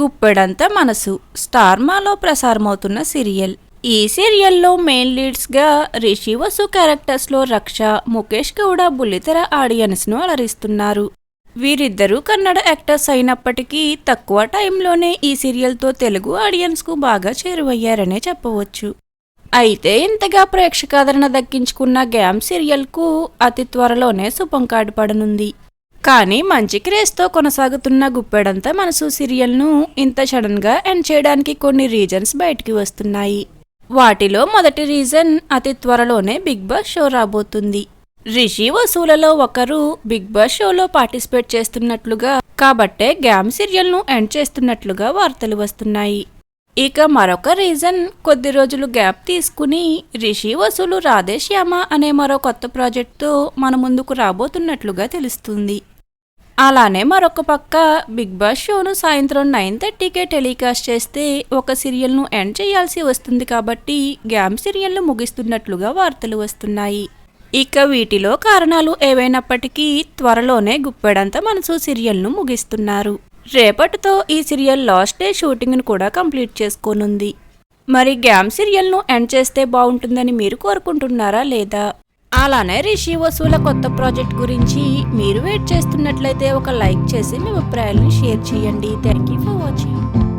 గుప్పెడంత మనసు. స్టార్మాలో ప్రసారమవుతున్న సీరియల్. ఈ సీరియల్లో మెయిన్ లీడ్స్గా రిషి వసు క్యారెక్టర్స్లో రక్ష ముఖేష్ గౌడ బుల్లితెర ఆడియన్స్ను అలరిస్తున్నారు. వీరిద్దరూ కన్నడ యాక్టర్స్ అయినప్పటికీ తక్కువ టైంలోనే ఈ సీరియల్తో తెలుగు ఆడియన్స్కు బాగా చేరువయ్యారనే చెప్పవచ్చు. అయితే ఇంతగా ప్రేక్షకాదరణ దక్కించుకున్న గ్యామ్ సీరియల్కు అతి త్వరలోనే శుభం కార్డు పడనుంది కానీ మంచి క్రేజ్తో కొనసాగుతున్న గుప్పెడంతా మనసు సీరియల్ను ఇంత సడన్గా ఎండ్ చేయడానికి కొన్ని రీజన్స్ బయటికి వస్తున్నాయి. వాటిలో మొదటి రీజన్ అతి త్వరలోనే బిగ్ బాస్ షో రాబోతుంది. రిషి వసూలలో ఒకరు బిగ్ బాస్ షోలో పార్టిసిపేట్ చేస్తున్నట్లుగా కాబట్టే గ్యామ్ సీరియల్ను ఎండ్ చేస్తున్నట్లుగా వార్తలు వస్తున్నాయి. ఇక మరొక రీజన్ కొద్ది రోజులు గ్యాప్ తీసుకుని రిషి వసూలు రాధేశ్యామ అనే మరో కొత్త ప్రాజెక్టుతో మన ముందుకు రాబోతున్నట్లుగా తెలుస్తుంది. అలానే మరొక పక్క బిగ్ బాస్ షోను సాయంత్రం నైన్ థర్టీకే టెలికాస్ట్ చేస్తే ఒక సీరియల్ను ఎండ్ చేయాల్సి వస్తుంది కాబట్టి గ్యామ్ సీరియల్ను ముగిస్తున్నట్లుగా వార్తలు వస్తున్నాయి. ఇక వీటిలో కారణాలు ఏవైనప్పటికీ త్వరలోనే గుప్పెడంత మనసు సీరియల్ను ముగిస్తున్నారు. రేపటితో ఈ సీరియల్ లాస్ట్ డే షూటింగ్ను కూడా కంప్లీట్ చేసుకోనుంది. మరి గ్యామ్ సీరియల్ను ఎండ్ చేస్తే బాగుంటుందని మీరు కోరుకుంటున్నారా లేదా? అలానే రిషి వసూల కొత్త ప్రాజెక్ట్ గురించి మీరు వెయిట్ చేస్తున్నట్లయితే ఒక లైక్ చేసి మీ అభిప్రాయాలను షేర్ చేయండి. Thank you for watching